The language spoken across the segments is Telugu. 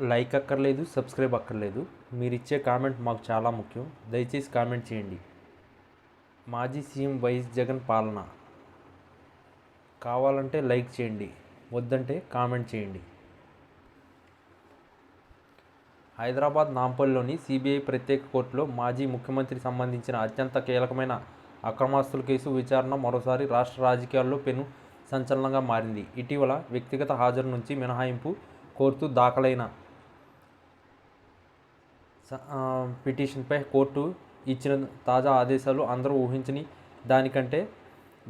లైక్ అక్కర్లేదు సబ్స్క్రైబ్ అక్కర్లేదు. మీరు ఇచ్చే కామెంట్ మాకు చాలా ముఖ్యం. దయచేసి కామెంట్ చేయండి. మాజీ సీఎం వైఎస్ జగన్ పాలన. కావాలంటే లైక్ చేయండి వద్దంటే కామెంట్ చేయండి. హైదరాబాద్ నాంపల్లిలోని సిబిఐ ప్రత్యేక కోర్టులో మాజీ ముఖ్యమంత్రి సంబంధించిన అత్యంత కీలకమైన అక్రమాస్తుల కేసు విచారణ మరోసారి రాష్ట్ర రాజకీయాల్లో పెను సంచలనంగా మారింది. ఇటీవల వ్యక్తిగత హాజరు నుంచి మినహాయింపు కోరుతూ దాఖలైన పిటిషన్పై కోర్టు ఇచ్చిన తాజా ఆదేశాలు అందరూ ఊహించని దానికంటే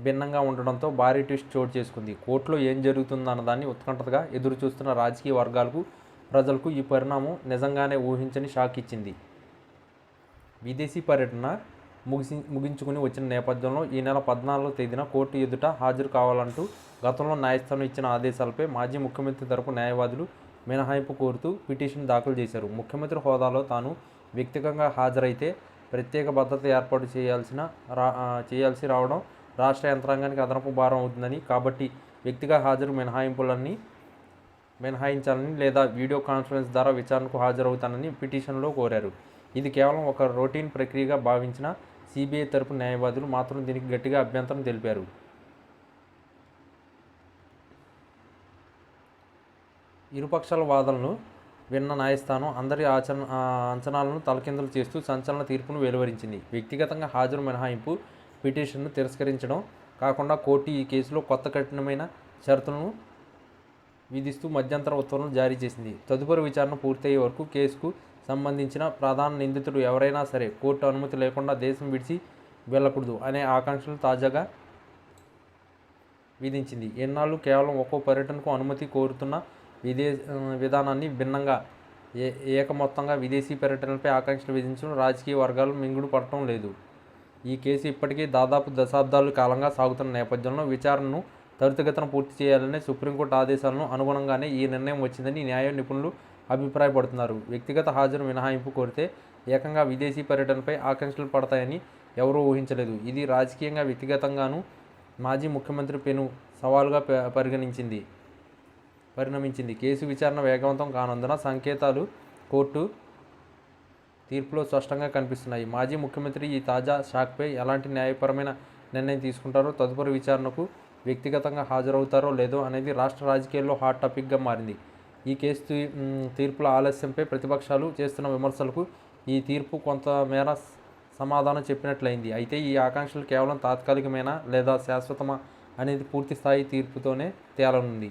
భిన్నంగా ఉండడంతో భారీ ట్విస్ట్ చోటు చేసుకుంది. కోర్టులో ఏం జరుగుతుందన్న దాన్ని ఉత్కంఠతగా ఎదురు చూస్తున్న రాజకీయ వర్గాలకు ప్రజలకు ఈ పరిణామం నిజంగానే ఊహించని షాక్ ఇచ్చింది. విదేశీ పర్యటన ముగిసి ముగించుకుని వచ్చిన నేపథ్యంలో ఈ నెల పద్నాలుగో తేదీన కోర్టు ఎదుట హాజరు కావాలంటూ గతంలో న్యాయస్థానం ఇచ్చిన ఆదేశాలపై మాజీ ముఖ్యమంత్రి తరపు న్యాయవాదులు మినహాయింపు కోరుతూ పిటిషన్ దాఖలు చేశారు. ముఖ్యమంత్రి హోదాలో తాను వ్యక్తిగతంగా హాజరైతే ప్రత్యేక భద్రత ఏర్పాటు చేయాల్సిన రా చేయాల్సి రావడం రాష్ట్ర యంత్రాంగానికి అదనపు భారం అవుతుందని కాబట్టి వ్యక్తిగా హాజరు మినహాయింపులన్నీ మినహాయించాలని లేదా వీడియో కాన్ఫరెన్స్ ద్వారా విచారణకు హాజరవుతానని పిటిషన్లో కోరారు. ఇది కేవలం ఒక రొటీన్ ప్రక్రియగా భావించిన సిబిఐ తరపు న్యాయవాదులు మాత్రం దీనికి గట్టిగా అభ్యంతరం తెలిపారు. ఇరుపక్షాల వాదనలు విన్న న్యాయస్థానం అందరి ఆచరణ అంచనాలను తలకిందులు చేస్తూ సంచలన తీర్పును వెలువరించింది. వ్యక్తిగతంగా హాజరు మినహాయింపు పిటిషన్ను తిరస్కరించడం కాకుండా కోర్టు ఈ కేసులో కొత్త కఠినమైన షరతులను విధిస్తూ మధ్యంతర ఉత్తర్వులను జారీ చేసింది. తదుపరి విచారణ పూర్తయ్యే వరకు కేసుకు సంబంధించిన ప్రధాన నిందితుడు ఎవరైనా సరే కోర్టు అనుమతి లేకుండా దేశం విడిచి వెళ్ళకూడదు అనే ఆకాంక్షలు తాజాగా విధించింది. ఎన్నాళ్ళు కేవలం ఒక్కో పర్యటనకు అనుమతి కోరుతున్న విదేశ విధానాన్ని భిన్నంగా ఏ ఏకమొత్తంగా విదేశీ పర్యటనలపై ఆకాంక్షలు విధించడం రాజకీయ వర్గాలు మింగుడు పడటం లేదు. ఈ కేసు ఇప్పటికీ దాదాపు దశాబ్దాల కాలంగా సాగుతున్న నేపథ్యంలో విచారణను త్వరితగతిన పూర్తి చేయాలని సుప్రీంకోర్టు ఆదేశాలను అనుగుణంగానే ఈ నిర్ణయం వచ్చిందని న్యాయ నిపుణులు అభిప్రాయపడుతున్నారు. వ్యక్తిగత హాజరు మినహాయింపు కోరితే ఏకంగా విదేశీ పర్యటనపై ఆకాంక్షలు పడతాయని ఎవరూ ఊహించలేదు. ఇది రాజకీయంగా వ్యక్తిగతంగానూ మాజీ ముఖ్యమంత్రి పెను సవాలుగా ప- పరిగణించింది. పరిణమించింది. కేసు విచారణ వేగవంతం కానందున సంకేతాలు కోర్టు తీర్పులో స్పష్టంగా కనిపిస్తున్నాయి. మాజీ ముఖ్యమంత్రి ఈ తాజా షాక్పై ఎలాంటి న్యాయపరమైన నిర్ణయం తీసుకుంటారో తదుపరి విచారణకు వ్యక్తిగతంగా హాజరవుతారో లేదో అనేది రాష్ట్ర రాజకీయాల్లో హాట్ టాపిక్గా మారింది. ఈ కేసు తీర్పుల ఆలస్యంపై ప్రతిపక్షాలు చేస్తున్న విమర్శలకు ఈ తీర్పు కొంతమేర సమాధానం చెప్పినట్లయింది. అయితే ఈ ఆకాంక్షలు కేవలం తాత్కాలికమేనా లేదా శాశ్వతమా అనేది పూర్తి స్థాయి తీర్పుతోనే తేలనుంది.